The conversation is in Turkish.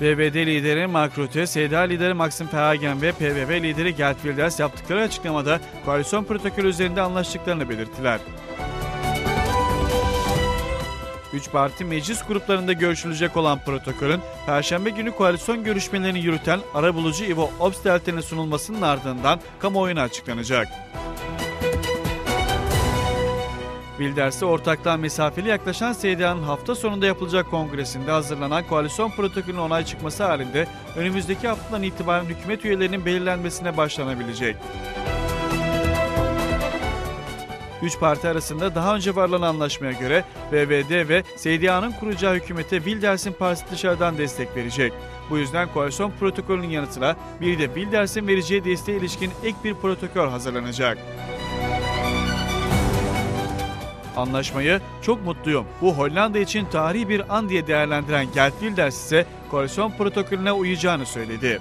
BBD lideri Mark Rutte, SDA lideri Maxim Verhagen ve PVV lideri Gert Wilders yaptıkları açıklamada koalisyon protokolü üzerinde anlaştıklarını belirttiler. Üç parti meclis gruplarında görüşülecek olan protokolün Perşembe günü koalisyon görüşmelerini yürüten arabulucu Ivo Obstelten'e sunulmasının ardından kamuoyuna açıklanacak. Wilders'e ortaklığa mesafeli yaklaşan SDA'nın hafta sonunda yapılacak kongresinde hazırlanan koalisyon protokolünün onay çıkması halinde önümüzdeki haftadan itibaren hükümet üyelerinin belirlenmesine başlanabilecek. Üç parti arasında daha önce varılan anlaşmaya göre BBD ve SDA'nın kuracağı hükümete Wilders'in partisi dışarıdan destek verecek. Bu yüzden koalisyon protokolünün yanı sıra bir de Wilders'in vereceği desteğe ilişkin ek bir protokol hazırlanacak. Anlaşmayı çok mutluyum. Bu Hollanda için tarihi bir an diye değerlendiren Gert Wilders ise koalisyon protokolüne uyacağını söyledi.